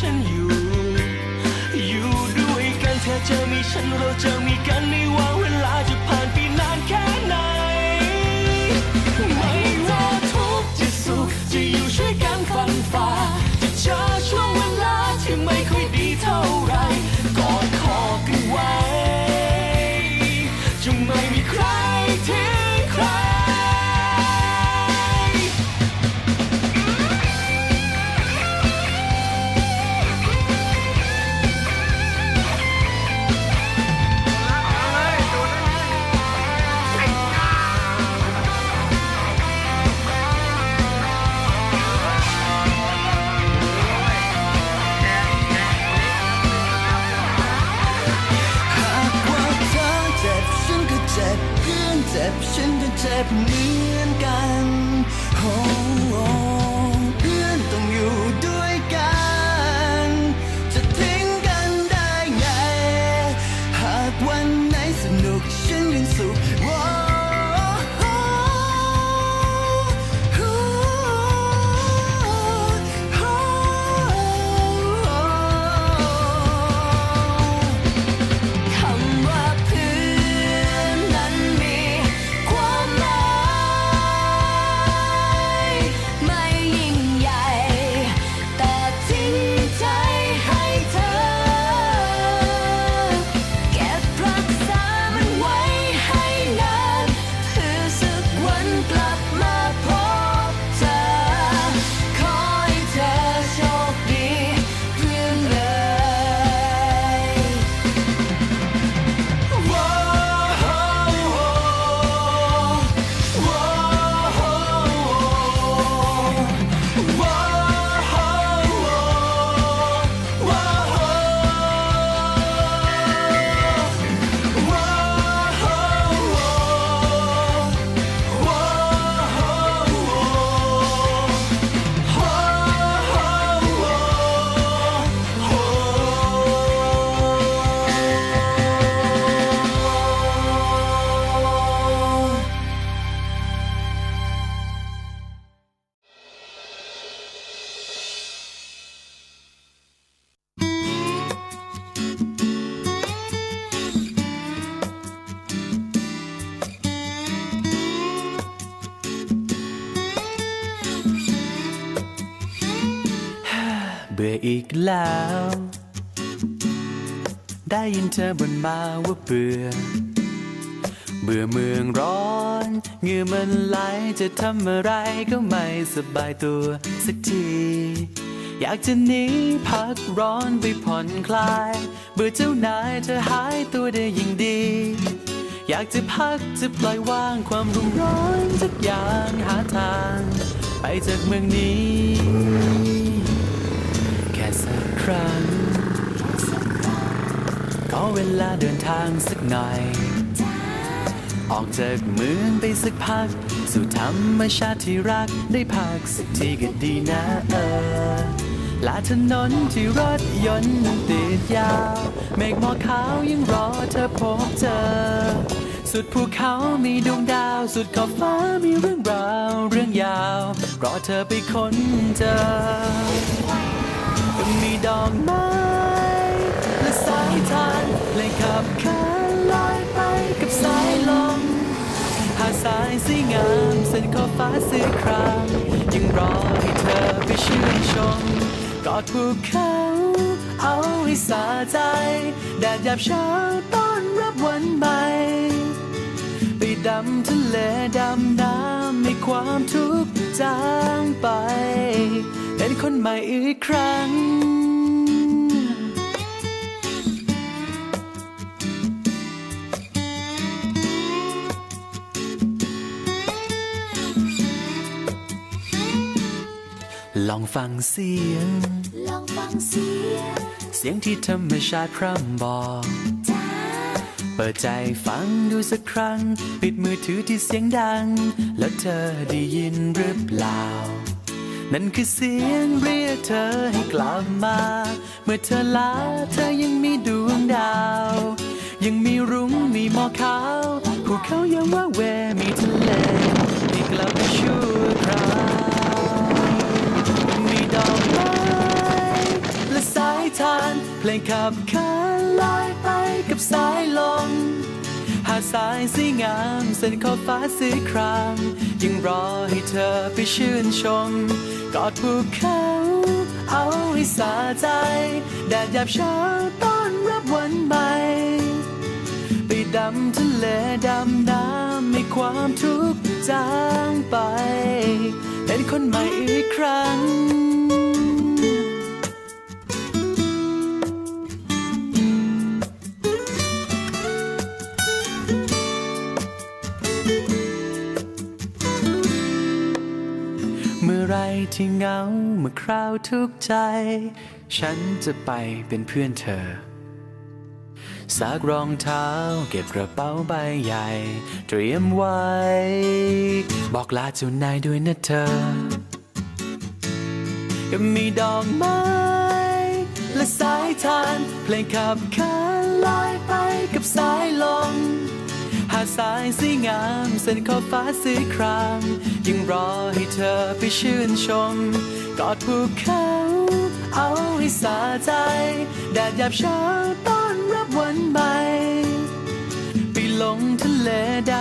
ฉันอยู่ อยู่ด้วยกันเธอจะมีฉันเราจะมีกันไม่ว่าเวลาจะผ่านไปนานแค่ไหน ไม่ว่าทุกข์จะสุขจะอยู่ช่วยกันฟันฝ่าจะเจอช่วงเวลาที่ไม่ค่อยดีเท่าไหรกอดคอกันไว้จะไม่มีใครทิ้ง บื่ออีกแล้ว ได้ยินเธอบ่นมาว่าเบื่อ เบื่อเมืองร้อนเงื่อมันไหลจะทำอะไรก็ไม่สบายตัวสักที อยากจะหนีพักร้อนไปผ่อนคลาย เบื่อเจ้านายเธอหายตัวได้ยิ่งดี อยากจะพักจะปล่อยวางความรุนร้อนสักอย่างหาทาง ไปจากเมืองนี้ ครั้ง ขอเวลาเดินทางสักหน่อย ออกจากเมืองไปสักพัก สู่ธรรมชาติที่รักได้พักสักทีก็ดีนะเออลาถนนที่รถยนต์ติดยาวเมฆหมอกขาวยังรอเธอพบเจอ สุดภูเขามีดวงดาว สุดขอบฟ้ามีเรื่องราว เรื่องยาว รอเธอไปค้นเจอ มีดอกไม้และสายทานเลยขับขานลอยไปกับสายลมหาดทรายสีงามเส้นขอบฟ้าสีครามยังรอให้เธอไปชื่นชมกอดภูเขาเอาให้สาใจแดดยามเช้าต้อนรับวันใหม่ไปดำทะเลดำน้ำให้ความทุกข์จางไป เป็นคนใหม่อีกครั้ง ลองฟังเสียง ลองฟังเสียง เสียงที่ธรรมชาติพร่ำบอกจ้าเปิดใจฟังดูสักครั้ง ปิดมือถือที่เสียงดัง แล้วเธอได้ยินหรือเปล่า นั่นคือเสียงเรียกเธอให้กลับมา เมื่อเธอลาเธอยังมีดวงดาว ยังมีรุ้งมีหมอกขาวภูเขายังว่าแวมีทะเลให้กลับชั่วคราวมีดอกไม้และสายทานเพลงขับขานลอยไปกับสายลม หาดทรายสีงามเส้นขอบฟ้าสีครามยังรอให้เธอไปชื่นชม กอดภูเขาเอาให้สาใจแดดยามเช้าต้อนรับวันใหม่ไปดำทะเลดำน้ำให้ความทุกข์จางไป เป็นคนใหม่อีกครั้ง ที่เหงาเมื่อคราวทุกข์ใจ ฉันจะไปเป็นเพื่อนเธอสากรองเท้าเก็บกระเป๋าใบใหญ่ เตรียมไว้ บอกลาเจ้านายด้วยนะเธอยังมีดอกไม้ และสายทานเพลงขับขานลอยไปกับสายลม สาดทรายสีงามเส้นขอบฟ้าสีครามยังรอให้เธอไปชื่นชม กอดภูเขาเอาให้สาใจ แดดยามเช้าต้อนรับวันใหม่ไปลงทะเลด